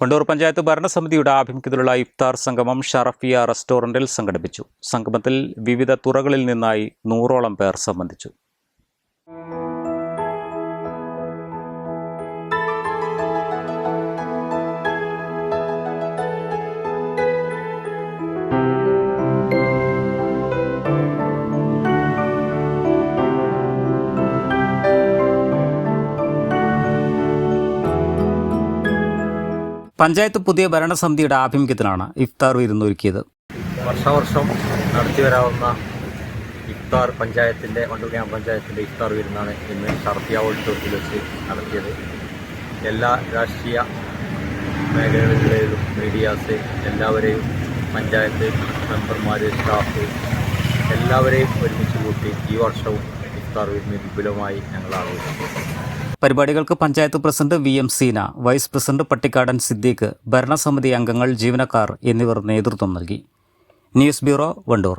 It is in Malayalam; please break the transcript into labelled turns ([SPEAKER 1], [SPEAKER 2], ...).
[SPEAKER 1] Vandoor panchayat ഭരണസമിതിയുടെ ആഭിമുഖ്യത്തിലുള്ള ഇഫ്താർ സംഗമം ഷറഫിയ റെസ്റ്റോറന്റിൽ സംഘടിപ്പിച്ചു. സംഗമത്തിൽ വിവിധ തുറകളിൽ നിന്നായി നൂറോളം പേർ സംബന്ധിച്ചു. പഞ്ചായത്ത് പുതിയ ഭരണസമിതിയുടെ ആഭിമുഖ്യത്തിലാണ് ഇഫ്താർ വിരുന്നൊരുക്കിയത്.
[SPEAKER 2] വർഷാവർഷം നടത്തി വരാവുന്ന ഇഫ്താർ പഞ്ചായത്തിന്റെ വണ്ടൂർ ഗ്രാമപഞ്ചായത്തിന്റെ ഇഫ്താർ വിരുന്നാണ് ഇന്ന് ഷർത്തിയ ഓഡിറ്റോറിയത്തിൽ വെച്ച് നടത്തിയത്. എല്ലാ രാഷ്ട്രീയ മേഖലകളിലും മീഡിയാസ് എല്ലാവരെയും പഞ്ചായത്ത് മെമ്പർമാർ സ്റ്റാഫ് എല്ലാവരെയും ഒരുമിച്ച് കൂട്ടി ഈ വർഷവും ഇഫ്താർ വിരുന്ന് വിപുലമായി ഞങ്ങൾ ആഘോഷിക്കും
[SPEAKER 1] പരിപാടികൾക്ക് panchayat president V M Seena vice president Pattikkadan Siddique ഭരണസമിതി അംഗങ്ങൾ ജീവനക്കാർ എന്നിവർ നേതൃത്വം നൽകി. News bureau Vandoor.